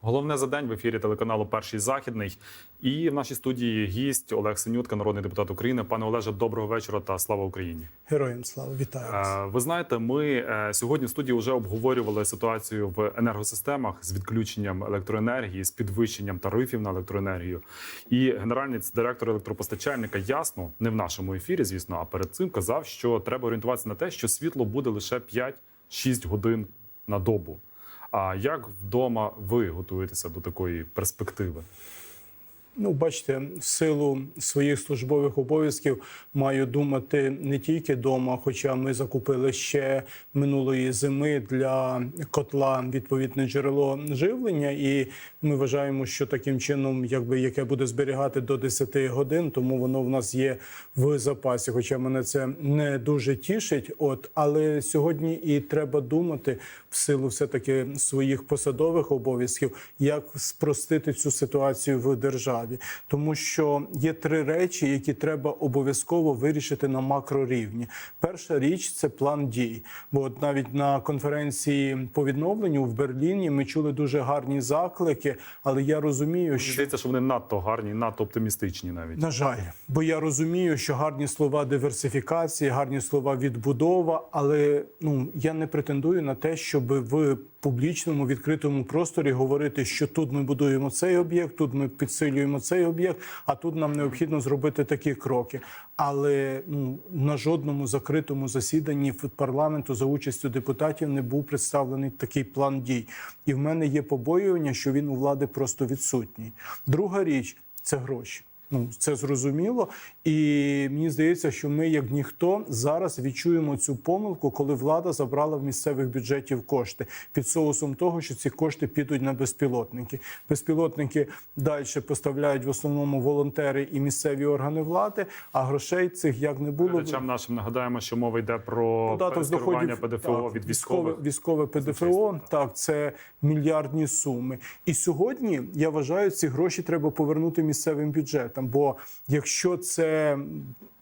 Головне за день в ефірі телеканалу Перший західний. І в нашій студії гість Олег Синютка, народний депутат України. Пане Олеже, доброго вечора та слава Україні. Героям слава вітаю вас. Е, Ви знаєте, ми е, сьогодні в студії вже обговорювали ситуацію в енергосистемах з відключенням електроенергії, з підвищенням тарифів на електроенергію. І генеральний директор електропостачальника ясно, не в нашому ефірі, звісно, а перед цим казав, що треба орієнтуватися на те, що світло буде лише 5-6 годин на добу. А як вдома ви готуєтеся до такої перспективи? Ну, бачите, в силу своїх службових обов'язків маю думати не тільки вдома, хоча ми закупили ще минулої зими для котла відповідне джерело живлення, і ми вважаємо, що таким чином, якби яке буде зберігати до 10 годин, тому воно в нас є в запасі. Хоча мене це не дуже тішить. От але сьогодні і треба думати в силу все таки своїх посадових обов'язків, як спростити цю ситуацію в державі, тому що є три речі, які треба обов'язково вирішити на макрорівні. Перша річ це план дій. Бо от навіть на конференції по відновленню в Берліні ми чули дуже гарні заклики, але я розумію, що здається, що вони надто гарні, надто оптимістичні навіть. на жаль, бо я розумію, що гарні слова диверсифікації, гарні слова відбудова, але ну я не претендую на те, щоб в публічному відкритому просторі говорити, що тут ми будуємо цей об'єкт, тут ми підсилюємо цей об'єкт, а тут нам необхідно зробити такі кроки. Але ну на жодному закритому засіданні парламенту за участю депутатів не був представлений такий план дій. І в мене є побоювання, що він у влади просто відсутній. Друга річ це гроші. Ну, це зрозуміло, і мені здається, що ми, як ніхто, зараз відчуємо цю помилку, коли влада забрала в місцевих бюджетів кошти під соусом того, що ці кошти підуть на безпілотники. Безпілотники далі поставляють в основному волонтери і місцеві органи влади, а грошей цих як не було. Глядачам нашим нагадаємо, що мова йде про Податок з доходів ПДФО так, від військових. військове ПДФО. Так, це мільярдні суми. І сьогодні я вважаю, ці гроші треба повернути місцевим бюджетам. Бо якщо це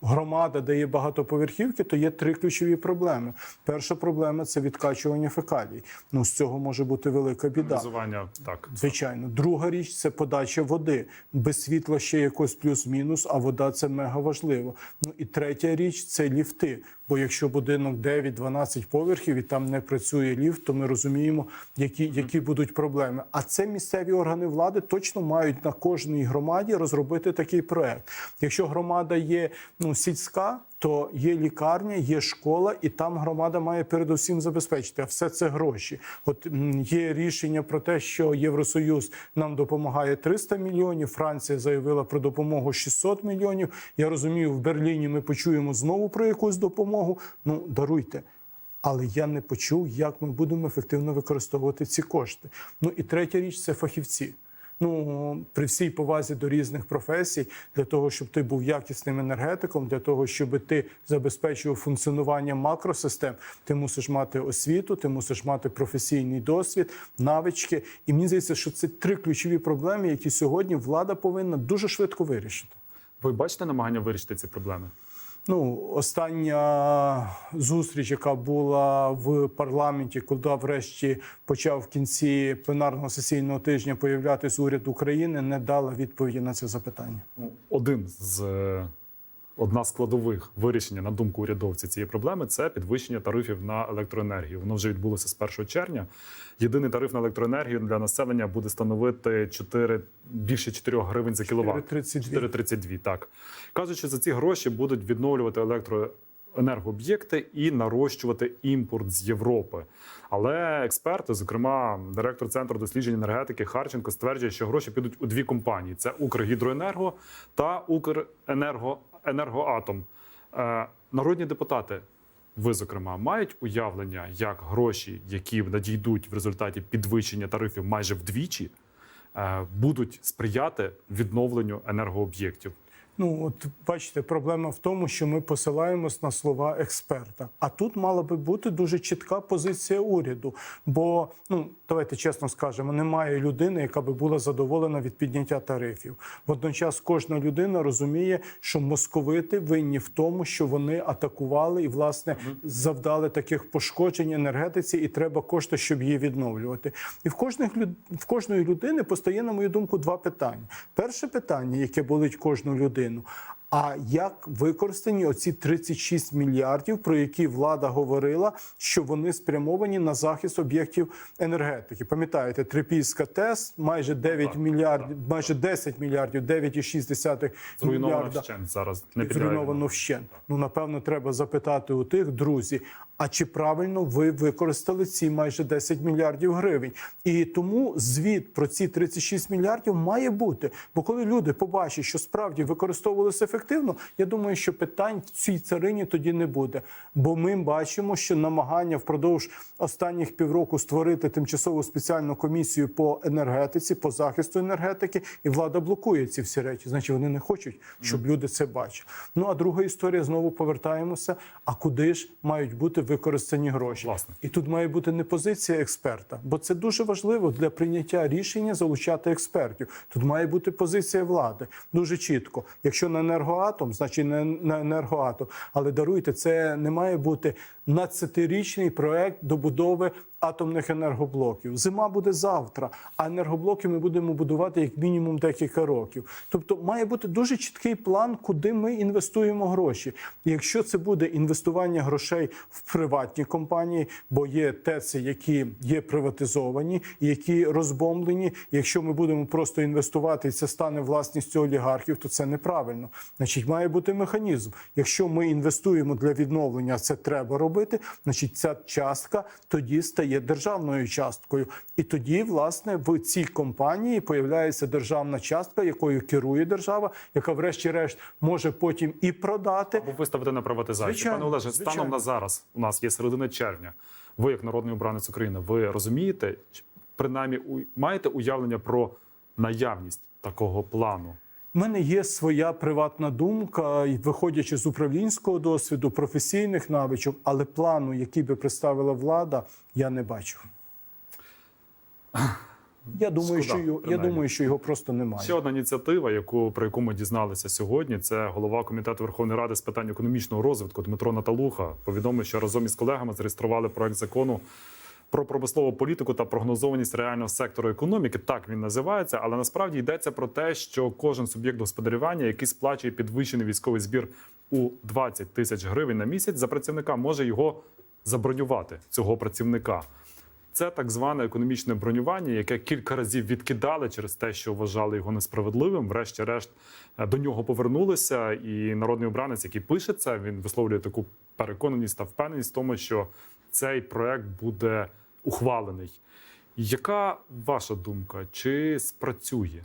громада, де є багатоповерхівки, то є три ключові проблеми. Перша проблема це відкачування фекалій. Ну з цього може бути велика біда. Газування так. Звичайно, друга річ це подача води. Без світла ще якось плюс-мінус, а вода це мега важливо. Ну і третя річ це ліфти. Бо якщо будинок 9-12 поверхів і там не працює ліфт, то ми розуміємо, які, які будуть проблеми. А це місцеві органи влади точно мають на кожній громаді розробити такий проект. Якщо громада є ну сільська. То є лікарня, є школа, і там громада має передусім забезпечити. А все це гроші. От є рішення про те, що Євросоюз нам допомагає 300 мільйонів. Франція заявила про допомогу 600 мільйонів. Я розумію, в Берліні ми почуємо знову про якусь допомогу. Ну даруйте. Але я не почув, як ми будемо ефективно використовувати ці кошти. Ну і третя річ це фахівці. Ну, при всій повазі до різних професій, для того, щоб ти був якісним енергетиком, для того, щоб ти забезпечував функціонування макросистем, ти мусиш мати освіту, ти мусиш мати професійний досвід, навички. І мені здається, що це три ключові проблеми, які сьогодні влада повинна дуже швидко вирішити. Ви бачите намагання вирішити ці проблеми? Ну, остання зустріч, яка була в парламенті, коли врешті почав в кінці пленарного сесійного тижня появлятися уряд України, не дала відповіді на це запитання. Ну, Один з е, одна з складових вирішення на думку урядовців цієї проблеми це підвищення тарифів на електроенергію. Воно вже відбулося з 1 червня. Єдиний тариф на електроенергію для населення буде становити 4, більше 4 гривень за кіловат. 4,32. 4,32, так. Кажуть, що за ці гроші будуть відновлювати електроенергооб'єкти і нарощувати імпорт з Європи. Але експерти, зокрема, директор центру досліджень енергетики Харченко, стверджує, що гроші підуть у дві компанії: це Укргідроенерго та Укренергоатом. Е, народні депутати. Ви, зокрема, мають уявлення, як гроші, які надійдуть в результаті підвищення тарифів майже вдвічі, е, будуть сприяти відновленню енергооб'єктів. Ну от бачите, проблема в тому, що ми посилаємось на слова експерта. А тут мала би бути дуже чітка позиція уряду. Бо ну давайте чесно скажемо, немає людини, яка би була задоволена від підняття тарифів. Водночас кожна людина розуміє, що московити винні в тому, що вони атакували і власне завдали таких пошкоджень енергетиці, і треба кошти, щоб її відновлювати. І в кожних в кожної людини постає, на мою думку, два питання. Перше питання, яке болить кожну людину. А як використані оці 36 мільярдів, про які влада говорила, що вони спрямовані на захист об'єктів енергетики? Пам'ятаєте, Трипільська ТЕС майже 9 так, мільярдів, майже 10 мільярдів, 9,6 Зруйновано мільярда вщент зараз. Не зруйновано вщент. Ну напевно, треба запитати у тих друзі. А чи правильно ви використали ці майже 10 мільярдів гривень? І тому звіт про ці 36 мільярдів має бути. Бо коли люди побачать, що справді використовувалися ефективно, я думаю, що питань в цій царині тоді не буде. Бо ми бачимо, що намагання впродовж останніх півроку створити тимчасову спеціальну комісію по енергетиці, по захисту енергетики, і влада блокує ці всі речі. Значить, вони не хочуть, щоб люди це бачили. Ну а друга історія знову повертаємося. А куди ж мають бути використані гроші? Власне. І тут має бути не позиція експерта, бо це дуже важливо для прийняття рішення залучати експертів. Тут має бути позиція влади дуже чітко. Якщо на енергоатом, значить на на енергоатом. Але даруйте, це не має бути 12-річний проект добудови атомних енергоблоків. Зима буде завтра, а енергоблоки ми будемо будувати як мінімум декілька років. Тобто має бути дуже чіткий план, куди ми інвестуємо гроші. Якщо це буде інвестування грошей в приватні компанії, бо є ТЕЦи, які є приватизовані, які розбомблені. Якщо ми будемо просто інвестувати, і це стане власністю олігархів, то це неправильно. Значить, має бути механізм. Якщо ми інвестуємо для відновлення, це треба робити. Значить, ця частка тоді стає державною часткою, і тоді, власне, в цій компанії появляється державна частка, якою керує держава, яка, врешті-решт, може потім і продати. Або виставити на приватизацію. Звичайно, Пане Олеже, станом на зараз у нас є середина червня. Ви, як народний обранець України, ви розумієте, принаймні маєте уявлення про наявність такого плану? У мене є своя приватна думка, виходячи з управлінського досвіду, професійних навичок, але плану, який би представила влада, я не бачу. Я думаю, Шкода, що його, я думаю, що його просто немає. Ще одна ініціатива, яку про яку ми дізналися сьогодні, це голова комітету Верховної Ради з питань економічного розвитку Дмитро Наталуха повідомив, що разом із колегами зареєстрували проект закону про промислову політику та прогнозованість реального сектору економіки. Так він називається, але насправді йдеться про те, що кожен суб'єкт господарювання, який сплачує підвищений військовий збір у 20 тисяч гривень на місяць, за працівника може його забронювати цього працівника. Це так зване економічне бронювання, яке кілька разів відкидали через те, що вважали його несправедливим. Врешті-решт е, до нього повернулися. І народний обранець, який пише це, він висловлює таку переконаність та впевненість в тому, що цей проект буде ухвалений. Яка ваша думка? Чи спрацює?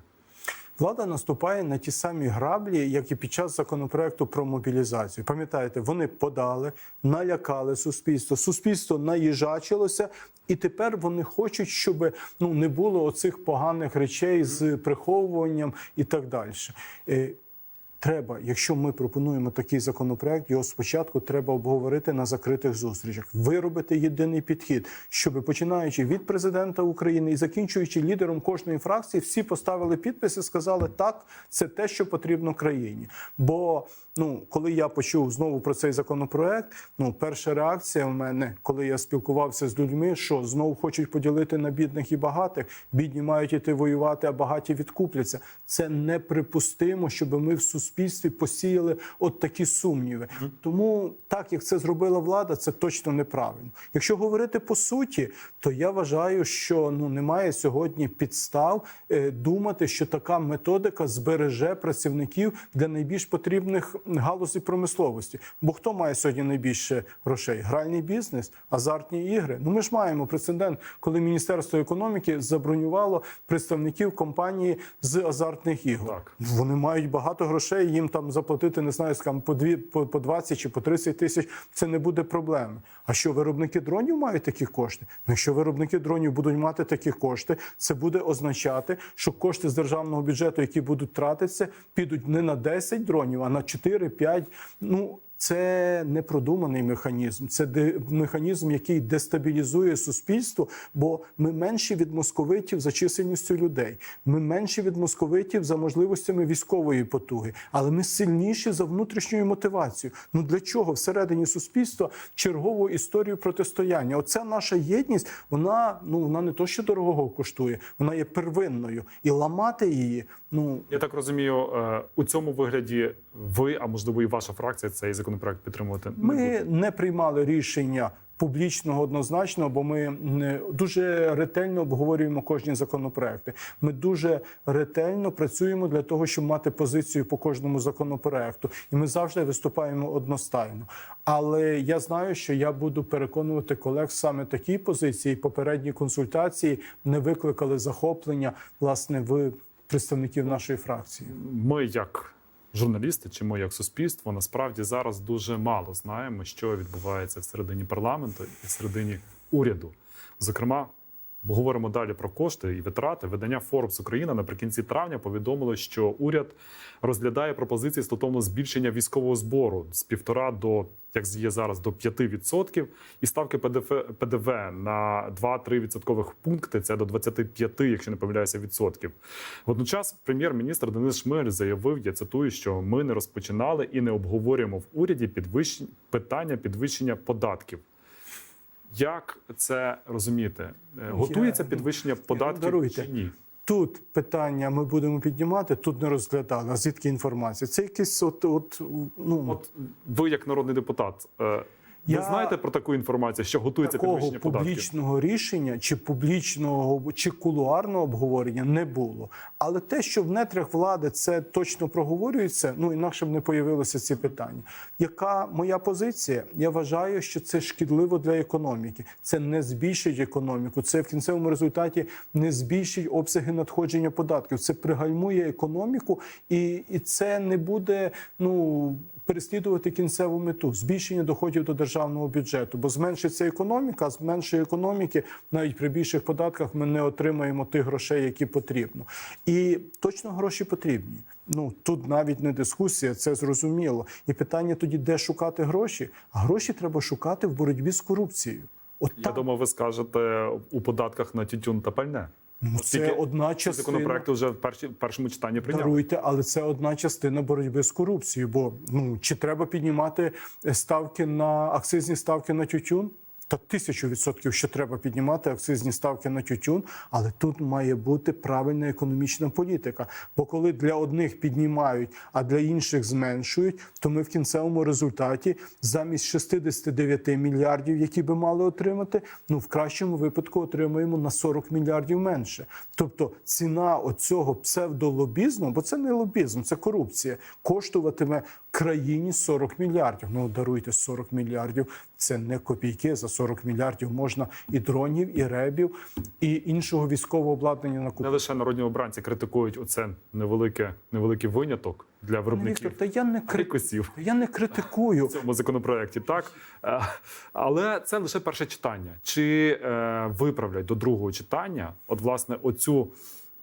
Влада наступає на ті самі граблі, як і під час законопроекту про мобілізацію. Пам'ятаєте, вони подали, налякали суспільство. Суспільство наїжачилося, і тепер вони хочуть, щоб ну не було оцих поганих речей з приховуванням і так далі. Треба, якщо ми пропонуємо такий законопроект, його спочатку треба обговорити на закритих зустрічах, виробити єдиний підхід, щоб починаючи від президента України і закінчуючи лідером кожної фракції, всі поставили підписи, сказали, так, це те, що потрібно країні. Бо ну, коли я почув знову про цей законопроект, ну перша реакція в мене, коли я спілкувався з людьми, що знову хочуть поділити на бідних і багатих, бідні мають іти воювати, а багаті відкупляться. Це неприпустимо, щоб ми в суспільстві посіяли от такі сумніви. Тому так як це зробила влада, це точно неправильно. Якщо говорити по суті, то я вважаю, що ну немає сьогодні підстав е, думати, що така методика збереже працівників для найбільш потрібних галузі промисловості. Бо хто має сьогодні найбільше грошей? Гральний бізнес, азартні ігри. Ну ми ж маємо прецедент, коли Міністерство економіки забронювало представників компанії з азартних ігор. Так. Вони мають багато грошей. Їм там заплатити не знаю, скам по дві по, по 20 чи по 30 тисяч. Це не буде проблеми. А що виробники дронів мають такі кошти? Ну, якщо виробники дронів будуть мати такі кошти, це буде означати, що кошти з державного бюджету, які будуть тратитися, підуть не на 10 дронів, а на 4-5. Ну це непродуманий механізм. Це механізм, який дестабілізує суспільство, бо ми менші від московитів за чисельністю людей. Ми менші від московитів за можливостями військової потуги, але ми сильніші за внутрішньою мотивацією. Ну для чого всередині суспільства чергову історію протистояння? Оця наша єдність, вона ну вона не то, що дорогого коштує, вона є первинною, і ламати її. Ну Я так розумію, е, у цьому вигляді ви, а можливо, і ваша фракція цей законопроект підтримувати. Ми не приймали рішення публічного однозначно, бо ми не- дуже ретельно обговорюємо кожні законопроекти. Ми дуже ретельно працюємо для того, щоб мати позицію по кожному законопроекту, і ми завжди виступаємо одностайно. Але я знаю, що я буду переконувати колег саме такій позиції. Попередні консультації не викликали захоплення власне в представників нашої фракції. ми, як журналісти, чи ми як суспільство, насправді зараз дуже мало знаємо, що відбувається всередині парламенту і всередині уряду. Зокрема, говоримо далі про кошти і витрати. Видання Forbes Україна наприкінці травня повідомило, що уряд розглядає пропозиції стосовно збільшення військового збору з півтора до як є зараз до 5% і ставки ПДФ, ПДВ на 2-3 відсоткових пункти. Це до 25, якщо не помиляюся, відсотків. Водночас, прем'єр-міністр Денис Шмигаль заявив: я цитую, що ми не розпочинали і не обговорюємо в уряді підвищень питання підвищення податків. Як це розуміти? Е, Готується підвищення податків даруйте. чи ні? Тут питання ми будемо піднімати, тут не розглядали. Звідки інформація? Це якийсь от, от ну От ви, як народний депутат, е, ви Я- знаєте про таку інформацію, що готується такого підвищення податків? публічного рішення чи публічного чи кулуарного обговорення не було. Але те, що в нетрях влади це точно проговорюється, ну інакше б не появилися ці питання. Яка моя позиція? Я вважаю, що це шкідливо для економіки. Це не збільшить економіку. Це в кінцевому результаті не збільшить обсяги надходження податків. Це пригальмує економіку, і, і це не буде ну. Переслідувати кінцеву мету збільшення доходів до державного бюджету, бо зменшиться економіка, з меншої економіки, навіть при більших податках, ми не отримаємо тих грошей, які потрібно. І точно гроші потрібні. Ну тут навіть не дискусія, це зрозуміло. І питання тоді, де шукати гроші? А гроші треба шукати в боротьбі з корупцією. От Я думаю, ви скажете у податках на тютюн та пальне. Ну, це одна частина. законопроекти вже в перші- в першому читанні прийняли. Даруйте, але це одна частина боротьби з корупцією. Бо ну чи треба піднімати ставки на акцизні ставки на тютюн? Та тисячу відсотків, що треба піднімати акцизні ставки на тютюн, але тут має бути правильна економічна політика. Бо коли для одних піднімають, а для інших зменшують, то ми в кінцевому результаті замість 69 мільярдів, які би мали отримати, ну в кращому випадку отримуємо на 40 мільярдів менше. Тобто ціна оцього псевдолобізму, бо це не лобізм, це корупція, коштуватиме країні 40 мільярдів. Ну даруйте 40 мільярдів. Це не копійки. За 40 мільярдів можна і дронів, і ребів, і іншого військового обладнання Не лише народні обранці критикують оце невелике, невеликий виняток для виробників Віктор, та я не крикосів Я не критикую. в цьому законопроекті, так Е, але це лише перше читання. Чи е, виправлять до другого читання, от власне оцю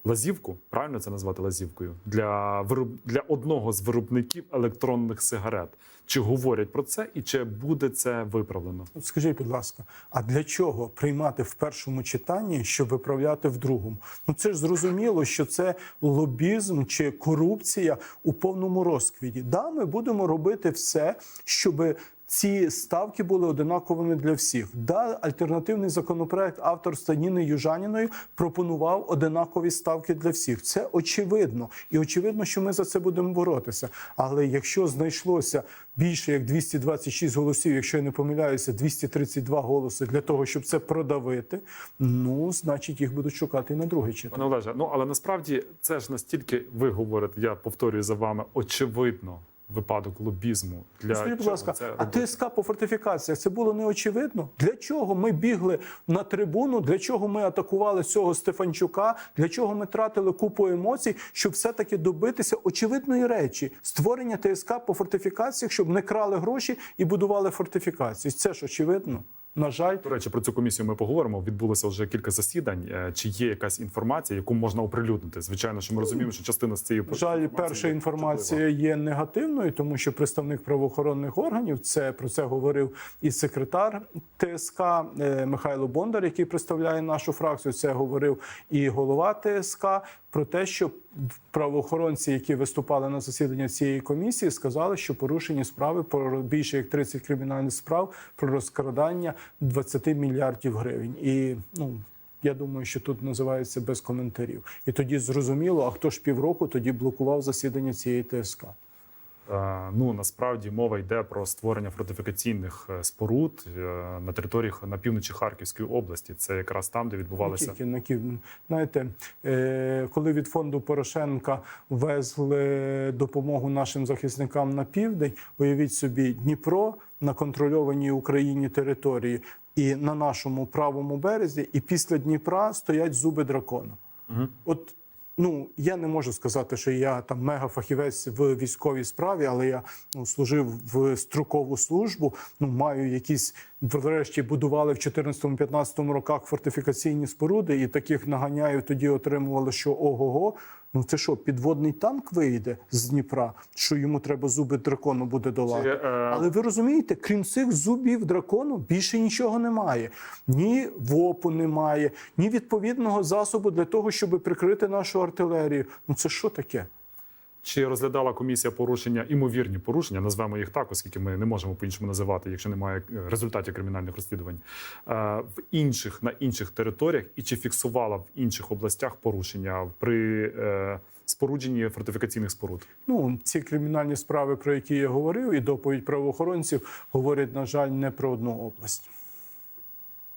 лазівку, правильно це назвати лазівкою, для вироб... для одного з виробників електронних сигарет? Чи говорять про це, і чи буде це виправлено? Скажіть, будь ласка, а для чого приймати в першому читанні, щоб виправляти в другому? Ну це ж зрозуміло, що це лобізм чи корупція у повному розквіті. Да, ми будемо робити все, щоб ці ставки були одинаковими для всіх. Да, альтернативний законопроект авторства Ніни Южаніної пропонував одинакові ставки для всіх. Це очевидно, і очевидно, що ми за це будемо боротися. Але якщо знайшлося більше як 226 голосів, якщо я не помиляюся, 232 голоси для того, щоб це продавити, ну значить їх будуть шукати на друге читання. Олеже, ну але насправді це ж настільки ви говорите, я повторюю за вами, очевидно, випадок лобізму? Для Скажіть, будь ласка, це а? ТСК по фортифікаціях це було неочевидно? Для чого ми бігли на трибуну? Для чого ми атакували цього Стефанчука? Для чого ми тратили купу емоцій, щоб все-таки добитися очевидної речі створення ТСК по фортифікаціях, щоб не крали гроші і будували фортифікації? Це ж очевидно. На жаль, До речі, про цю комісію ми поговоримо. Відбулося вже кілька засідань. Е, Чи є якась інформація, яку можна оприлюднити? Звичайно, що ми розуміємо, що частина з цієї На жаль, перша інформація є негативною, тому що представник правоохоронних органів це про це говорив і секретар ТСК е, Михайло Бондар, який представляє нашу фракцію. Це говорив і голова ТСК про те, що правоохоронці, які виступали на засідання цієї комісії, сказали, що порушені справи про більше як 30 кримінальних справ про розкрадання 20 мільярдів гривень. І ну. Я думаю, що тут називається без коментарів. І тоді зрозуміло, а хто ж півроку тоді блокував засідання цієї ТСК. Е, Ну насправді мова йде про створення фортифікаційних е, споруд е, на територіях на півночі Харківської області. Це якраз там, де Не відбувалися тільки на Київ. Знаєте, коли від фонду Порошенка везли допомогу нашим захисникам на південь, уявіть собі, Дніпро на контрольованій Україні території і на нашому правому березі, і після Дніпра стоять зуби дракона. От ну я не можу сказати, що я там мегафахівець в військовій справі, але я ну, служив в строкову службу. Ну маю якісь врешті будували в 14-15 роках фортифікаційні споруди, і таких наганяю тоді отримували, що ого-го. Ну це що, підводний танк вийде з Дніпра, що йому треба зуби дракону буде долати. Це, е, Але ви розумієте, крім цих зубів дракону більше нічого немає. Ні ВОПу немає, ні відповідного засобу для того, щоб прикрити нашу артилерію. Ну це що таке? Чи розглядала комісія порушення, імовірні порушення, назвемо їх так, оскільки ми не можемо по-іншому називати, якщо немає е, результатів кримінальних розслідувань е, в інших на інших територіях, і чи фіксувала в інших областях порушення при е, спорудженні фортифікаційних споруд? Ну, ці кримінальні справи, про які я говорив, і доповідь правоохоронців говорять, на жаль, не про одну область.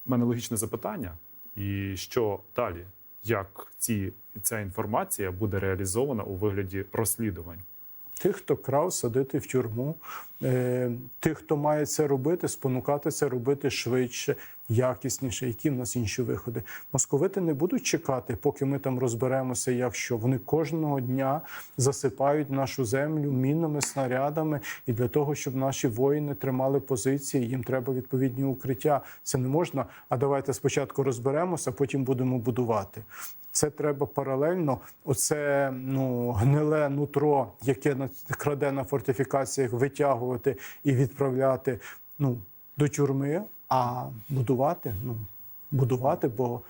У мене логічне запитання. І що далі? Як ці ця інформація буде реалізована у вигляді розслідувань? Тих, хто крав, садити в тюрму, е, тих, хто має це робити, спонукати це робити швидше, якісніше. Які в нас інші виходи? Московити не будуть чекати, поки ми там розберемося, як що вони кожного дня засипають нашу землю мінами, снарядами, і для того, щоб наші воїни тримали позиції, їм треба відповідні укриття. Це не можна. А давайте спочатку розберемося, потім будемо будувати. Це треба паралельно. Оце ну гниле нутро, яке краде на фортифікаціях, витягувати і відправляти ну, до тюрми, а будувати, ну будувати, бо.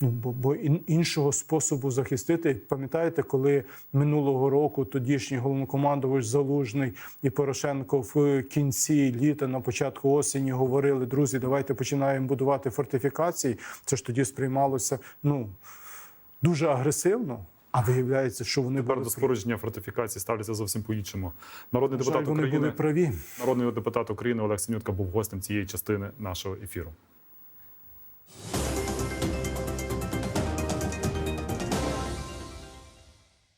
Ну, бо, бо іншого способу захистити. Пам'ятаєте, коли минулого року тодішній головнокомандувач Залужний і Порошенко в кінці літа, на початку осені говорили: друзі, давайте починаємо будувати фортифікації. Це ж тоді сприймалося ну дуже агресивно. А виявляється, що вони Тепер були... до спорудження фортифікації ставляться зовсім по-іншому. Народний депутат вони України були праві. Народний депутат України Олег Синютка був гостем цієї частини нашого ефіру.